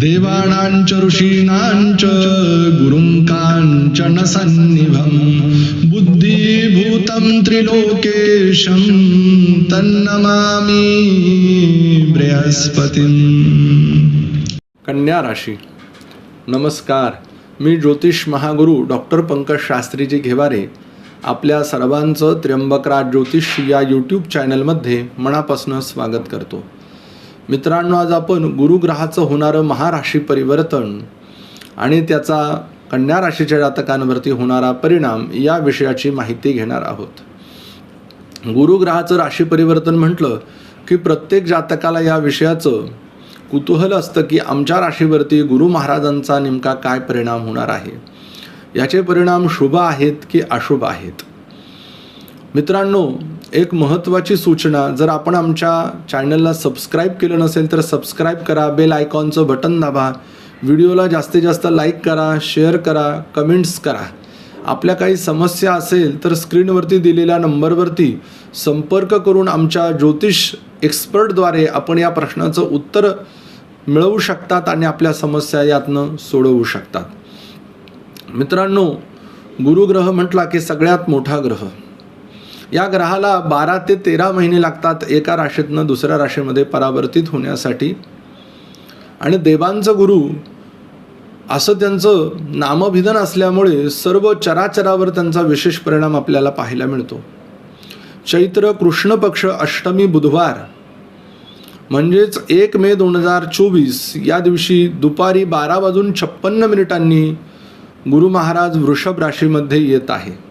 देवाणांच ऋषीणांच गुरुं काञ्चन सन्निभं बुद्धिभूतं त्रिलोकेशं तन्नमामि बृहस्पतीम्। कन्या राशी। नमस्कार मी ज्योतिष महागुरु डॉक्टर पंकज शास्त्रीजी घेवारे आपल्या सर्वांचं त्र्यंबकराज ज्योतिष या यूट्यूब चॅनलमध्ये मनापासून स्वागत करतो. मित्रांनो आज आपण गुरुग्रहाचं होणारं महाराशी परिवर्तन आणि त्याचा कन्या राशीच्या जातकांवरती होणारा परिणाम या विषयाची माहिती घेणार आहोत. गुरुग्रहाचं राशी परिवर्तन म्हटलं की प्रत्येक जातकाला या विषयाचं कुतूहल असतं की आमच्या राशीवरती गुरु महाराजांचा नेमका काय परिणाम होणार आहे. याचे परिणाम शुभ आहेत की अशुभ आहेत? मित्रांनो एक महत्त्वाची सूचना जर आपण आमच्या चॅनलला सबस्क्राईब केलं नसेल तर सबस्क्राईब करा बेल आयकॉनचं बटन दाबा व्हिडिओला जास्तीत जास्त लाईक करा शेअर करा कमेंट्स करा. आपल्या काही समस्या असेल तर स्क्रीनवरती दिलेल्या नंबरवरती संपर्क करून आमच्या ज्योतिष एक्सपर्टद्वारे आपण या प्रश्नाचं उत्तर मिळवू शकतात आणि आपल्या समस्या यातनं सोडवू शकतात. मित्रांनो गुरुग्रह म्हटला की सगळ्यात मोठा ग्रह. या ग्रहाला बारा ते तेरा महिने लागतात एका राशीतनं दुसऱ्या राशीमध्ये परावर्तित होण्यासाठी. आणि देवांचं गुरु असं त्यांचं नामभिधन असल्यामुळे सर्व चराचरावर त्यांचा विशेष परिणाम आपल्याला पाहायला मिळतो. चैत्र कृष्ण पक्ष अष्टमी बुधवार म्हणजेच एक मे दोन हजार चोवीस या दिवशी दुपारी बारा वाजून छप्पन्न मिनिटांनी गुरु महाराज वृषभ राशीमध्ये येत आहे.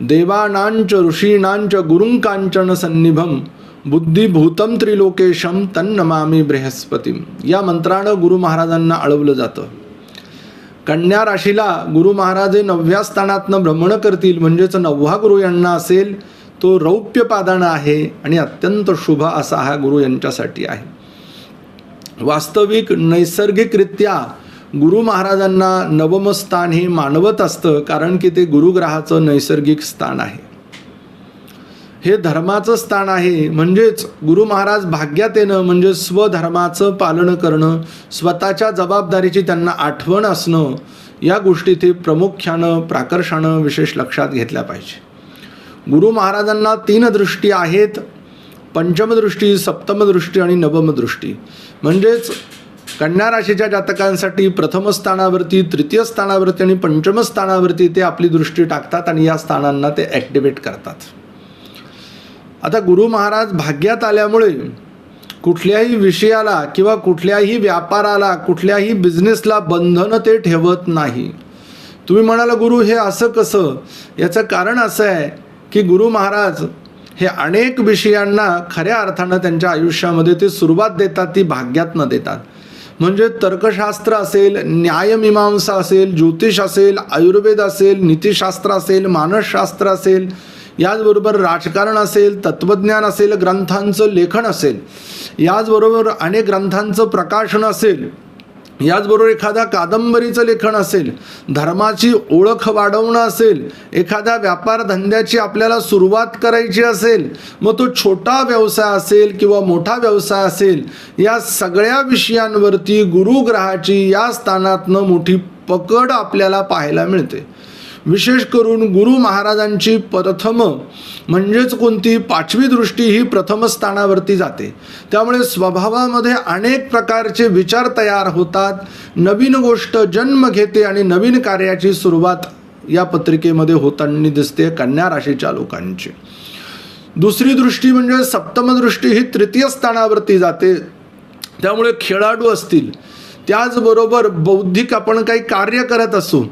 देवानांच ऋषीणांच गुरुंकांचन सन्निभम बुद्धिभूतम त्रिलोकेशम तन्नमामी बृहस्पती. या मंत्रानं गुरु महाराजांना अळवलं जातं. कन्या राशीला गुरु महाराज हे नवव्या स्थानातनं भ्रमण करतील म्हणजेच नववा गुरु यांना असेल तो रौप्य पादानं आहे आणि अत्यंत शुभ असा हा गुरु यांच्यासाठी आहे. वास्तविक नैसर्गिकरित्या गुरु महाराजांना नवम स्थान हे मानवत असतं कारण की ते गुरुग्रहाचं नैसर्गिक स्थान आहे. हे धर्माचं स्थान आहे म्हणजेच गुरु महाराज भाग्यात येणं म्हणजे स्वधर्माचं पालन करणं स्वतःच्या जबाबदारीची त्यांना आठवण असणं या गोष्टी ते प्रामुख्यानं प्राकर्षानं विशेष लक्षात घेतल्या पाहिजे. गुरु महाराजांना तीन दृष्टी आहेत पंचमदृष्टी सप्तमदृष्टी आणि नवमदृष्टी म्हणजेच कन्या राशीच्या जातकांसाठी प्रथम स्थानावरती तृतीय स्थानावरती आणि पंचम स्थानावरती ते आपली दृष्टी टाकतात आणि या स्थानांना ते ॲक्टिवेट करतात. आता गुरु महाराज भाग्यात आल्यामुळे कुठल्याही विषयाला किंवा कुठल्याही व्यापाराला कुठल्याही बिझनेसला बंधनं ते ठेवत नाही. तुम्ही म्हणाला गुरु हे असं कसं? याचं कारण असं आहे की गुरु महाराज हे अनेक विषयांना खऱ्या अर्थानं त्यांच्या आयुष्यामध्ये ते सुरुवात देतात ती भाग्यातनं देतात. म्हणजे तर्कशास्त्र असेल न्यायमीमांसा असेल ज्योतिष असेल आयुर्वेद असेल नीतिशास्त्र असेल मानसशास्त्र असेल याचबरोबर राजकारण असेल तत्त्वज्ञान असेल ग्रंथांचं लेखन असेल याचबरोबर अनेक ग्रंथांचं प्रकाशन असेल याचबरोबर एखाद्या कादंबरीचं लेखन असेल धर्माची ओळख वाढवणं असेल एखाद्या व्यापार धंद्याची आपल्याला सुरुवात करायची असेल मग तो छोटा व्यवसाय असेल किंवा मोठा व्यवसाय असेल या सगळ्या विषयांवरती गुरुग्रहाची या स्थानातनं मोठी पकड आपल्याला पाहायला मिळते. विशेष करून गुरु महाराजांची प्रथम म्हणजेच कोणती? पाचवी दृष्टी ही प्रथम स्थानावरती जाते. त्यामुळे स्वभावामध्ये अनेक प्रकारचे विचार तयार होतात. नवीन गोष्ट जन्म घेते आणि नवीन कार्याची सुरुवात या पत्रिकेमध्ये होताना दिसते कन्या राशीच्या लोकांची. दुसरी दृष्टी म्हणजे सप्तमदृष्टी ही तृतीय स्थानावरती जाते. त्यामुळे खेळाडू असतील. त्याचबरोबर बौद्धिक आपण काही कार्य करत असू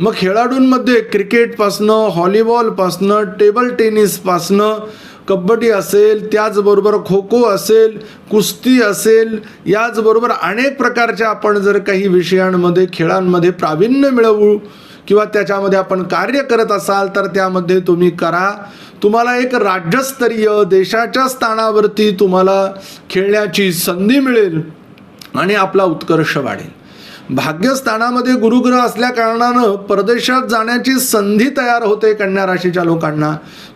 मग खेळाडूंमध्ये क्रिकेटपासनं हॉलीबॉलपासनं टेबल टेनिसपासनं कबड्डी असेल त्याचबरोबर खो खो असेल कुस्ती असेल याचबरोबर अनेक प्रकारच्या आपण जर काही विषयांमध्ये खेळांमध्ये प्रावीण्य मिळवू किंवा त्याच्यामध्ये आपण कार्य करत असाल तर त्यामध्ये तुम्ही करा. तुम्हाला एक राज्यस्तरीय देशाच्या स्थानावरती तुम्हाला खेळण्याची संधी मिळेल आणि आपला उत्कर्ष वाढेल. भाग्यस्थानामध्ये गुरुग्रह असल्या कारणानं परदेशात जाण्याची संधी तयार होते कन्या राशीच्या लोकांना.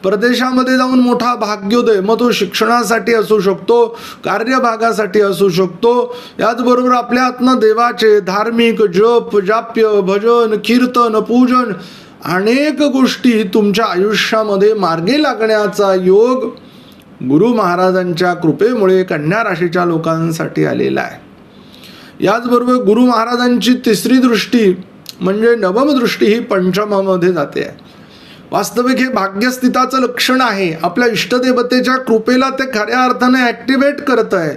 परदेशामध्ये जाऊन मोठा भाग्योदय मग तो शिक्षणासाठी असू शकतो कार्यभागासाठी असू शकतो. याचबरोबर आपल्या हातनं देवाचे धार्मिक जप जाप्य भजन कीर्तन पूजन अनेक गोष्टी तुमच्या आयुष्यामध्ये मार्गी लागण्याचा योग गुरु महाराजांच्या कृपेमुळे कन्या राशीच्या लोकांसाठी आलेला आहे. याचबरोबर गुरु महाराजांची तिसरी दृष्टी म्हणजे नवम दृष्टी ही पंचमामध्ये जाते. आहे वास्तविक हे भाग्यस्थिताचं लक्षण आहे. आपल्या इष्टदेवतेच्या कृपेला ते खऱ्या अर्थाने ॲक्टिवेट करत आहे.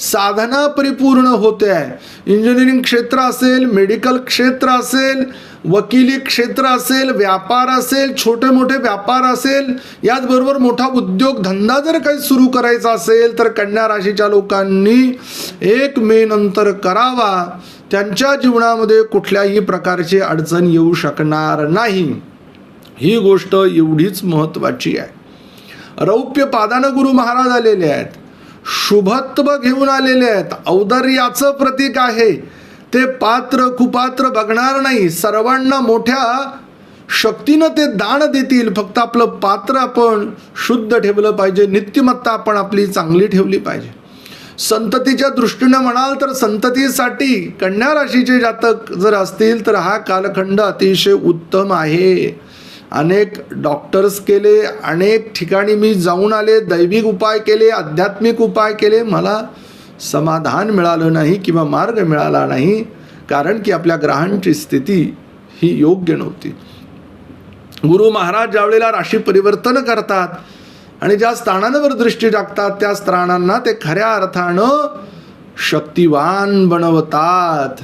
साधना परिपूर्ण होते. आहे इंजिनिअरिंग क्षेत्र असेल मेडिकल क्षेत्र असेल वकिली क्षेत्र असेल व्यापार असेल छोटे मोठे व्यापार असेल याचबरोबर मोठा उद्योग धंदा जर काही सुरू करायचा असेल तर कन्या राशीच्या लोकांनी एक मे नंतर करावा. त्यांच्या जीवनामध्ये कुठल्याही प्रकारची अडचण येऊ शकणार नाही. ही गोष्ट एवढीच महत्त्वाची आहे. रौप्य पादानं गुरु महाराज आलेले आहेत. शुभत्व घेऊन आलेले आहेत. औदार्याचं प्रतीक आहे. ते पात्र कुपात्र बघणार नाही. सर्वांना मोठ्या शक्तीनं ते दान देतील. फक्त आपलं पात्र आपण शुद्ध ठेवलं पाहिजे. नित्यमत्ता आपण आपली चांगली ठेवली पाहिजे. संततीच्या दृष्टीनं म्हणाल तर संततीसाठी कन्या राशीचे जातक जर असतील तर हा कालखंड अतिशय उत्तम आहे. अनेक डॉक्टर्स केले अनेक ठिकाणी मी जाऊन आले दैविक उपाय केले आध्यात्मिक उपाय केले. मला समाधान मिळालं नाही किंवा मार्ग मिळाला नाही कारण की आपल्या ग्रहांची स्थिती ही योग्य नव्हती. गुरु महाराज ज्यावेळेला राशी परिवर्तन करतात आणि ज्या स्थानांवर दृष्टी टाकतात त्या स्थानांना ते खऱ्या अर्थानं शक्तिवान बनवतात.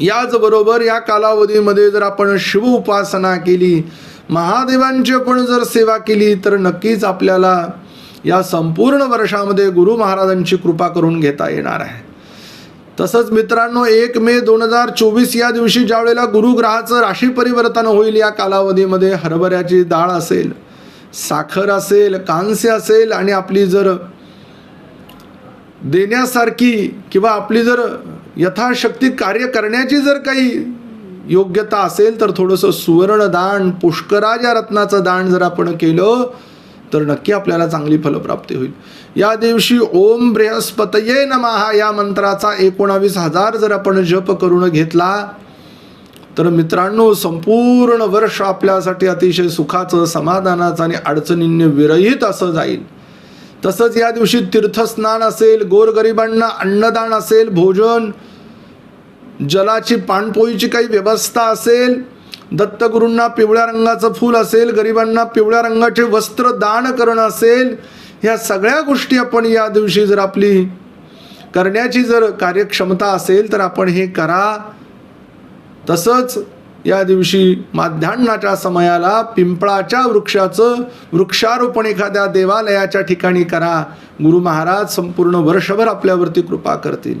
याचबरोबर या कालावधीमध्ये जर आपण शिव उपासना केली महादेवांची आपण जर सेवा केली तर नक्कीच आपल्याला या संपूर्ण वर्षामध्ये गुरु महाराजांची कृपा करून घेता येणार आहे. तसंच मित्रांनो एक मे दोन हजार चोवीस या दिवशी ज्या वेळेला गुरुग्रहाचं राशी परिवर्तन होईल या कालावधीमध्ये हरभऱ्याची डाळ असेल साखर असेल कांस्य असेल आणि आपली जर देण्यासारखी किंवा आपली जर यथाशक्ती कार्य करण्याची जर काही योग्यता असेल तर थोडंसं सुवर्णदान पुष्कराज या रत्नाचं दान जर आपण केलं तर नक्की आपल्याला चांगली फलप्राप्ती होईल. या दिवशी ओम बृहस्पतये नमहा या मंत्राचा एकोणावीस हजार जर आपण जप करून घेतला तर मित्रांनो संपूर्ण वर्ष आपल्यासाठी अतिशय सुखाचं समाधानाचं आणि अडचणींनी विरहित असं जाईल. तसंच या दिवशी तीर्थस्नान असेल गोरगरिबांना अन्नदान असेल भोजन जलाची पाणपोईची काही व्यवस्था असेल दत्तगुरूंना पिवळ्या रंगाचं फूल असेल गरिबांना पिवळ्या रंगाचे वस्त्र दान करणं असेल ह्या सगळ्या गोष्टी आपण या दिवशी जर आपली करण्याची जर कार्यक्षमता असेल तर आपण हे करा. तसंच या दिवशी माध्यान्नाच्या समयाला पिंपळाच्या वृक्षाचं वृक्षारोपण एखाद्या देवालयाच्या ठिकाणी करा. गुरु महाराज संपूर्ण वर्षभर आपल्यावरती कृपा करतील.